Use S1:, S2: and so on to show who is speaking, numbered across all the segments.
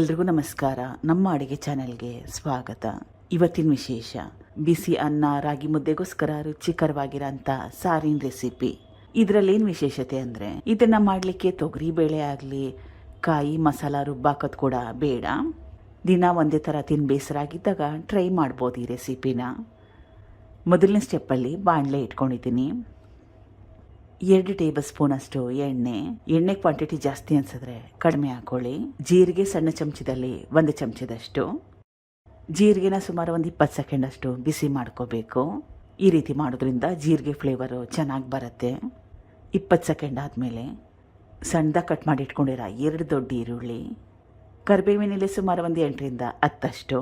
S1: ಎಲ್ರಿಗೂ ನಮಸ್ಕಾರ. ನಮ್ಮ ಅಡುಗೆ ಚಾನೆಲ್ಗೆ ಸ್ವಾಗತ. ಇವತ್ತಿನ ವಿಶೇಷ, ಬಿಸಿ ಅನ್ನ, ರಾಗಿ ಮುದ್ದೆಗೋಸ್ಕರ ರುಚಿಕರವಾಗಿರೋಂಥ ಸಾರಿನ ರೆಸಿಪಿ. ಇದರಲ್ಲೇನು ವಿಶೇಷತೆ ಅಂದರೆ, ಇದನ್ನು ಮಾಡಲಿಕ್ಕೆ ತೊಗರಿ ಬೇಳೆ ಆಗಲಿ, ಕಾಯಿ ಮಸಾಲ ರುಬ್ಬಾಕೋದು ಕೂಡ ಬೇಡ. ದಿನ ಒಂದೇ ಥರ ತಿನ್ ಬೇಸರಾಗಿದ್ದಾಗ ಟ್ರೈ ಮಾಡ್ಬೋದು ಈ ರೆಸಿಪಿನ. ಮೊದಲನೇ ಸ್ಟೆಪ್ಪಲ್ಲಿ ಬಾಣಲೆ ಇಟ್ಕೊಂಡಿದ್ದೀನಿ. ಎರಡು ಟೇಬಲ್ ಸ್ಪೂನ್ ಅಷ್ಟು ಎಣ್ಣೆ. ಎಣ್ಣೆ ಕ್ವಾಂಟಿಟಿ ಜಾಸ್ತಿ ಅನ್ಸಿದ್ರೆ ಕಡಿಮೆ ಹಾಕೊಳ್ಳಿ. ಜೀರಿಗೆ ಸಣ್ಣ ಚಮಚದಲ್ಲಿ ಒಂದು ಚಮಚದಷ್ಟು. ಜೀರಿಗೆನ ಸುಮಾರು ಒಂದು ಇಪ್ಪತ್ತು ಸೆಕೆಂಡ್ ಅಷ್ಟು ಬಿಸಿ ಮಾಡ್ಕೋಬೇಕು. ಈ ರೀತಿ ಮಾಡೋದ್ರಿಂದ ಜೀರಿಗೆ ಫ್ಲೇವರು ಚೆನ್ನಾಗಿ ಬರುತ್ತೆ. ಇಪ್ಪತ್ತು ಸೆಕೆಂಡ್ ಆದಮೇಲೆ ಸಣ್ಣದಾಗಿ ಕಟ್ ಮಾಡಿ ಇಟ್ಕೊಂಡಿರೋ ಎರಡು ದೊಡ್ಡ ಈರುಳ್ಳಿ. ಕರಿಬೇವಿನಲ್ಲಿ ಸುಮಾರು ಒಂದು ಎಂಟರಿಂದ ಹತ್ತಷ್ಟು.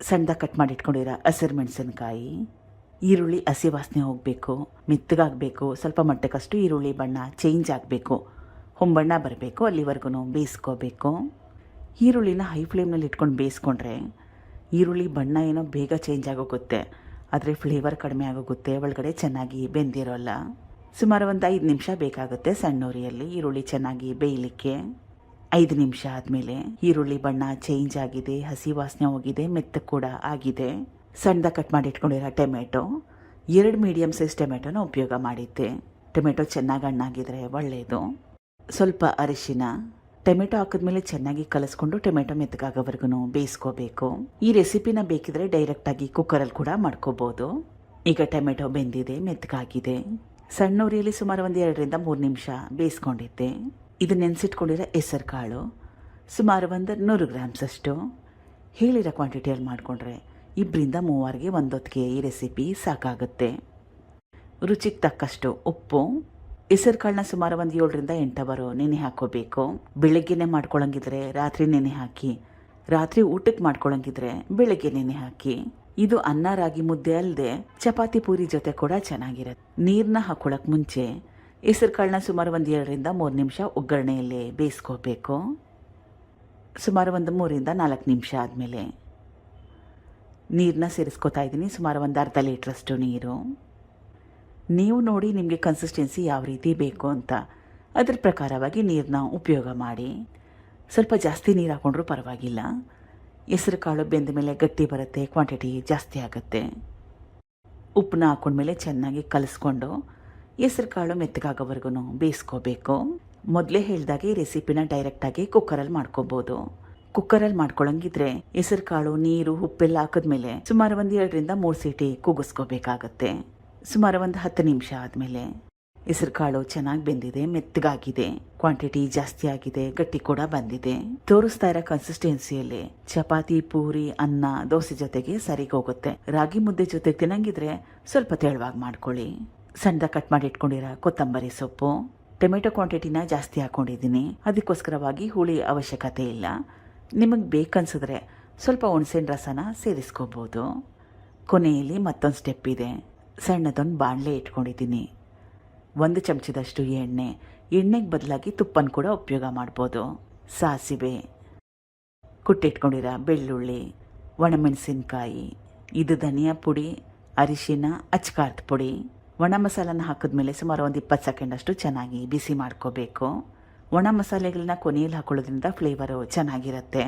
S1: ಸಣ್ಣದಾಗಿ ಕಟ್ ಮಾಡಿ ಇಟ್ಕೊಂಡಿರೋ ಹಸಿರು ಮೆಣಸಿನ್ಕಾಯಿ. ಈರುಳ್ಳಿ, ಹಸಿ ವಾಸನೆ ಹೋಗಬೇಕು, ಮೆತ್ತಗಾಗಬೇಕು, ಸ್ವಲ್ಪ ಮಟ್ಟಕ್ಕಷ್ಟು ಈರುಳ್ಳಿ, ಬಣ್ಣ ಚೇಂಜ್ ಆಗಬೇಕು. ಹೊಂಬಣ್ಣ ಬರಬೇಕು ಅಲ್ಲಿವರೆಗೂ ಬೇಯಿಸ್ಕೋಬೇಕು. ಈರುಳ್ಳಿನ ಹೈ ಫ್ಲೇಮ್ನಲ್ಲಿ ಇಟ್ಕೊಂಡು ಬೇಯಿಸ್ಕೊಂಡ್ರೆ ಈರುಳ್ಳಿ, ಬಣ್ಣ ಏನೋ ಬೇಗ ಚೇಂಜ್ ಆಗೋಗುತ್ತೆ. ಆದರೆ ಫ್ಲೇವರ್ ಕಡಿಮೆ ಆಗೋಗುತ್ತೆ, ಒಳಗಡೆ ಚೆನ್ನಾಗಿ ಬೆಂದಿರೋಲ್ಲ. ಸುಮಾರು ಒಂದು ಐದು ನಿಮಿಷ ಬೇಕಾಗುತ್ತೆ ಸಣ್ಣ ಉರಿಯಲ್ಲಿ ಈರುಳ್ಳಿ ಚೆನ್ನಾಗಿ ಬೇಯಲಿಕ್ಕೆ. ಐದು ನಿಮಿಷ ಆದಮೇಲೆ ಈರುಳ್ಳಿ, ಬಣ್ಣ ಚೇಂಜ್ ಆಗಿದೆ, ಹಸಿ ವಾಸನೆ ಹೋಗಿದೆ, ಮೆತ್ತ ಕೂಡ ಆಗಿದೆ. ಸಣ್ಣದಾಗಿ ಕಟ್ ಮಾಡಿ ಇಟ್ಕೊಂಡಿರೋ ಟೊಮೆಟೊ, ಎರಡು ಮೀಡಿಯಮ್ ಸೈಜ್ ಟೊಮೆಟೊನ ಉಪಯೋಗ ಮಾಡಿದ್ದೆ. ಟೊಮೆಟೊ ಚೆನ್ನಾಗಿ ಹಣ್ಣಾಗಿದ್ರೆ ಒಳ್ಳೆಯದು ಸ್ವಲ್ಪ ಅರಿಶಿನ, ಟೊಮೆಟೊ ಹಾಕಿದ್ಮೇಲೆ ಚೆನ್ನಾಗಿ ಕಲಸ್ಕೊಂಡು ಟೊಮೆಟೊ ಮೆತ್ತಗಾಗೋವರೆಗೂ ಬೇಯಿಸ್ಕೋಬೇಕು. ಈ ರೆಸಿಪಿನ ಬೇಕಿದ್ರೆ ಡೈರೆಕ್ಟಾಗಿ ಕುಕ್ಕರಲ್ಲಿ ಕೂಡ ಮಾಡ್ಕೋಬೋದು. ಈಗ ಟೊಮೆಟೊ ಬೆಂದಿದೆ, ಮೆತ್ತಗಾಗಿದೆ. ಸಣ್ಣ ಉರಿಯಲ್ಲಿ ಸುಮಾರು ಒಂದು ಎರಡರಿಂದ ಮೂರು ನಿಮಿಷ ಬೇಯಿಸ್ಕೊಂಡಿದ್ದೆ. ಇದು ನೆನೆಸಿಟ್ಕೊಂಡಿರೋ ಹೆಸರು ಕಾಳು ಸುಮಾರು ಒಂದು ನೂರು ಗ್ರಾಮ್ಸ್ ಅಷ್ಟು ಹೇಳಿರೋ ಕ್ವಾಂಟಿಟಿಯಲ್ಲಿ ಮಾಡಿಕೊಂಡ್ರೆ ಇಬ್ಬರಿಂದ ಮೂವರಿಗೆ ಒಂದೊತ್ತಿಗೆ ಈ ರೆಸಿಪಿ ಸಾಕಾಗುತ್ತೆ. ರುಚಿಗೆ ತಕ್ಕಷ್ಟು ಉಪ್ಪು ಹೆಸರು ಕಾಳನ್ನ ಸುಮಾರು ಒಂದು ಏಳರಿಂದ ಎಂಟವರು ನೆನೆ ಹಾಕೋಬೇಕು. ಬೆಳಗ್ಗೆನೆ ಮಾಡ್ಕೊಳಂಗಿದ್ರೆ ರಾತ್ರಿ ನೆನೆ ಹಾಕಿ, ರಾತ್ರಿ ಊಟಕ್ಕೆ ಮಾಡ್ಕೊಳಂಗಿದ್ರೆ ಬೆಳಗ್ಗೆ ನೆನೆ ಹಾಕಿ. ಇದು ಅನ್ನ, ರಾಗಿ, ಮುದ್ದೆ ಅಲ್ಲದೆ ಚಪಾತಿ ಪೂರಿ ಜೊತೆ ಕೂಡ ಚೆನ್ನಾಗಿರುತ್ತೆ. ನೀರನ್ನ ಹಾಕೊಳ್ಳೋಕೆ ಮುಂಚೆ ಹೆಸರು ಕಾಳನ್ನ ಸುಮಾರು ಒಂದು ಏಳರಿಂದ ಮೂರು ನಿಮಿಷ ಒಗ್ಗರಣೆಯಲ್ಲಿ ಬೇಯಿಸ್ಕೋಬೇಕು. ಸುಮಾರು ಒಂದು ಮೂರಿಂದ ನಾಲ್ಕು ನಿಮಿಷ ಆದಮೇಲೆ ನೀರನ್ನ ಸೇರಿಸ್ಕೊತಾ ಇದ್ದೀನಿ. ಸುಮಾರು ಒಂದು ಅರ್ಧ ಲೀಟ್ರಷ್ಟು ನೀರು. ನೀವು ನೋಡಿ ನಿಮಗೆ ಕನ್ಸಿಸ್ಟೆನ್ಸಿ ಯಾವ ರೀತಿ ಬೇಕು ಅಂತ. ಅದ್ರ ಪ್ರಕಾರವಾಗಿ ನೀರನ್ನ ಉಪಯೋಗ ಮಾಡಿ. ಸ್ವಲ್ಪ ಜಾಸ್ತಿ ನೀರು ಹಾಕೊಂಡ್ರೂ ಪರವಾಗಿಲ್ಲ. ಹೆಸರು ಕಾಳು ಬೆಂದ ಮೇಲೆ ಗಟ್ಟಿ ಬರುತ್ತೆ ಕ್ವಾಂಟಿಟಿ ಜಾಸ್ತಿ ಆಗುತ್ತೆ. ಉಪ್ಪನ್ನ ಹಾಕೊಂಡ್ಮೇಲೆ ಚೆನ್ನಾಗಿ ಕಲಿಸ್ಕೊಂಡು ಹೆಸರು ಕಾಳು ಮೆತ್ತಗಾಗೋವರೆಗೂ ಬೇಯಿಸ್ಕೋಬೇಕು. ಮೊದಲೇ ಹೇಳಿದಾಗೆ ರೆಸಿಪಿನ ಡೈರೆಕ್ಟಾಗಿ ಕುಕ್ಕರಲ್ಲಿ ಮಾಡ್ಕೋಬೋದು. ಕುಕ್ಕರಲ್ಲಿ ಮಾಡ್ಕೊಳಂಗಿದ್ರೆ ಹೆಸರು ಕಾಳು, ನೀರು, ಉಪ್ಪೆಲ್ಲ ಹಾಕಿದ್ಮೇಲೆ ಸುಮಾರು ಒಂದು ಎರಡರಿಂದ ಮೂರು ಸೀಟಿ ಕೂಗಿಸ್ಕೋಬೇಕಾಗತ್ತೆ. ಸುಮಾರು ಒಂದು ಹತ್ತು ನಿಮಿಷ ಆದಮೇಲೆ ಹೆಸರು ಕಾಳು ಚೆನ್ನಾಗಿ ಬೆಂದಿದೆ, ಮೆತ್ತಗಾಗಿದೆ ಕ್ವಾಂಟಿಟಿ ಜಾಸ್ತಿ ಆಗಿದೆ, ಗಟ್ಟಿ ಕೂಡ ಬಂದಿದೆ. ತೋರಿಸ್ತಾ ಇರೋ ಕನ್ಸಿಸ್ಟೆನ್ಸಿಯಲ್ಲಿ ಚಪಾತಿ, ಪೂರಿ, ಅನ್ನ, ದೋಸೆ ಜೊತೆಗೆ ಸರಿಗೆ ಹೋಗುತ್ತೆ. ರಾಗಿ ಮುದ್ದೆ ಜೊತೆಗೆ ತಿನ್ನಂಗಿದ್ರೆ ಸ್ವಲ್ಪ ತೆಳುವಾಗಿ ಮಾಡ್ಕೊಳ್ಳಿ. ಸಣ್ಣದ ಕಟ್ ಮಾಡಿ ಇಟ್ಕೊಂಡಿರೋ ಕೊತ್ತಂಬರಿ ಸೊಪ್ಪು, ಟೊಮೆಟೊ ಕ್ವಾಂಟಿಟಿನ ಜಾಸ್ತಿ ಹಾಕೊಂಡಿದ್ದೀನಿ. ಅದಕ್ಕೋಸ್ಕರವಾಗಿ ಹುಳಿ ಅವಶ್ಯಕತೆ ಇಲ್ಲ. ನಿಮಗೆ ಬೇಕನ್ಸಿದ್ರೆ ಸ್ವಲ್ಪ ಹುಣಸಿನ ರಸನ ಸೇರಿಸ್ಕೋಬೋದು. ಕೊನೆಯಲ್ಲಿ ಮತ್ತೊಂದು ಸ್ಟೆಪ್ ಇದೆ. ಸಣ್ಣದೊಂದು ಬಾಣಲೆ ಇಟ್ಕೊಂಡಿದ್ದೀನಿ. ಒಂದು ಚಮಚದಷ್ಟು ಎಣ್ಣೆ, ಎಣ್ಣೆಗೆ ಬದಲಾಗಿ ತುಪ್ಪನ ಕೂಡ ಉಪಯೋಗ ಮಾಡ್ಬೋದು. ಸಾಸಿವೆ, ಕುಟ್ಟಿಟ್ಕೊಂಡಿರೋ ಬೆಳ್ಳುಳ್ಳಿ, ಒಣಮೆಣಸಿನ್ಕಾಯಿ, ಇದು ಧನಿಯಾ ಪುಡಿ, ಅರಿಶಿನ, ಅಚ್ಕಾರದ ಪುಡಿ. ಒಣ ಮಸಾಲನ ಹಾಕಿದ್ಮೇಲೆ ಸುಮಾರು ಒಂದು ಇಪ್ಪತ್ತು ಸೆಕೆಂಡಷ್ಟು ಚೆನ್ನಾಗಿ ಬಿಸಿ ಮಾಡ್ಕೋಬೇಕು. ಒಣ ಮಸಾಲೆಗಳನ್ನ ಕೊನೆಯಲ್ಲಿ ಹಾಕೊಳ್ಳೋದ್ರಿಂದ ಫ್ಲೇವರು ಚೆನ್ನಾಗಿರುತ್ತೆ.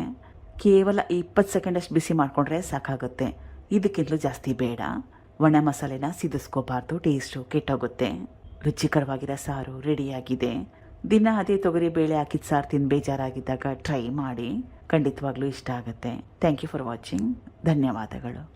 S1: ಕೇವಲ ಇಪ್ಪತ್ತು ಸೆಕೆಂಡಷ್ಟು ಬಿಸಿ ಮಾಡಿಕೊಂಡ್ರೆ ಸಾಕಾಗುತ್ತೆ. ಇದಕ್ಕಿಂತಲೂ ಜಾಸ್ತಿ ಬೇಡ. ಒಣ ಮಸಾಲೆನ ಸಿದಿಸ್ಕೋಬಾರ್ದು ಟೇಸ್ಟು ಕೆಟ್ಟೋಗುತ್ತೆ. ರುಚಿಕರವಾಗಿರೋ ಸಾರು ರೆಡಿಯಾಗಿದೆ ದಿನ ಅದೇ ತೊಗರಿ ಬೇಳೆ ಹಾಕಿದ ಸಾರು ತಿಂದು ಬೇಜಾರಾಗಿದ್ದಾಗ ಟ್ರೈ ಮಾಡಿ. ಖಂಡಿತವಾಗ್ಲೂ ಇಷ್ಟ ಆಗುತ್ತೆ. ಥ್ಯಾಂಕ್ ಯು ಫಾರ್ ವಾಚಿಂಗ್ ಧನ್ಯವಾದಗಳು.